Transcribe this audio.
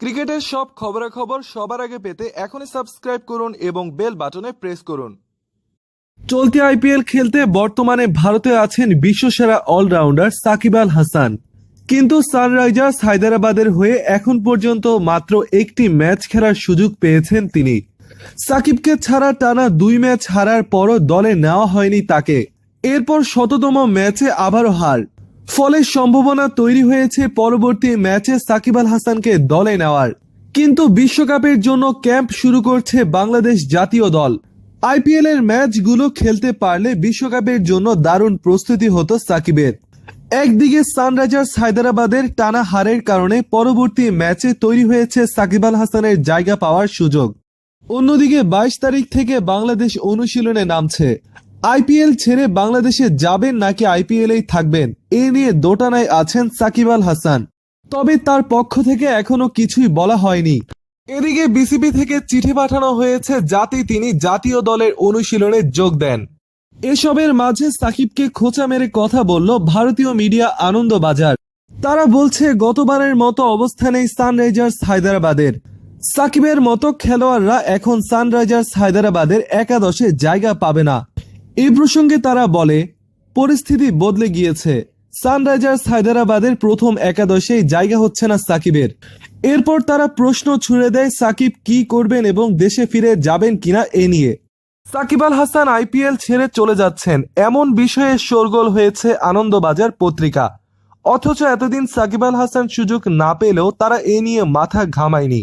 ক্রিকেটের সব খবরাখবর সবার আগে পেতে এখনই সাবস্ক্রাইব করুন এবং বেল বাটনে প্রেস করুন। চলতি আইপিএল খেলতে বর্তমানে ভারতে আছেন বিশ্বসেরা অলরাউন্ডার সাকিব আল হাসান। কিন্তু সানরাইজার্স হায়দ্রাবাদের হয়ে এখন পর্যন্ত মাত্র একটি ম্যাচ খেলার সুযোগ পেয়েছেন তিনি। সাকিবকে ছাড়া টানা দুই ম্যাচ হারার পরও দলে নেওয়া হয়নি তাকে। এরপর শততম ম্যাচে আবারও হার। ফলে সম্ভাবনা তৈরি হয়েছে পরবর্তী ম্যাচে সাকিব আল হাসানকে দলে নেওয়ার। কিন্তু বিশ্বকাপের জন্য ক্যাম্প শুরু করছে বাংলাদেশ জাতীয় দল। আইপিএল এর ম্যাচগুলো খেলতে পারলে বিশ্বকাপের জন্য দারুণ প্রস্তুতি হতো সাকিবের। একদিকে সানরাইজার্স হায়দ্রাবাদের টানা হারের কারণে পরবর্তী ম্যাচে তৈরি হয়েছে সাকিব আল হাসানের জায়গা পাওয়ার সুযোগ। অন্যদিকে বাইশ তারিখ থেকে বাংলাদেশ অনুশীলনে নামছে। আইপিএল ছেড়ে বাংলাদেশে যাবেন নাকি আইপিএলেই থাকবেন? এ নিয়ে দোটানায় আছেন সাকিব আল হাসান। তবে তার পক্ষ থেকে এখনও কিছুই বলা হয়নি। এদিকে বিসিবি থেকে চিঠি পাঠানো হয়েছে, যাতে তিনি জাতীয় দলের অনুশীলনে যোগ দেন। এসবের মাঝে সাকিবকে খোঁচা মেরে কথা বলল ভারতীয় মিডিয়া আনন্দবাজার। তারা বলছে, গতবারের মতো অবস্থানেই সানরাইজার্স হায়দ্রাবাদের। সাকিবের মতো খেলোয়াড়রা এখন সানরাইজার্স হায়দ্রাবাদের একাদশে জায়গা পাবে না। এই প্রসঙ্গে তারা বলে, পরিস্থিতি বদলে গিয়েছে। সানরাইজার্স হায়দ্রাবাদের প্রথম একাদশেই জায়গা হচ্ছে না সাকিবের। এরপর তারা প্রশ্ন ছুড়ে দেয় সাকিব কি করবেন এবং দেশে ফিরে যাবেন কিনা এ নিয়ে। সাকিব আল হাসান আইপিএল ছেড়ে চলে যাচ্ছেন। এমন বিষয়ে শোরগোল হয়েছে আনন্দবাজার পত্রিকা। অথচ এতদিন সাকিব আল হাসান সুযোগ না পেলেও তারা এ নিয়ে মাথা ঘামায়নি।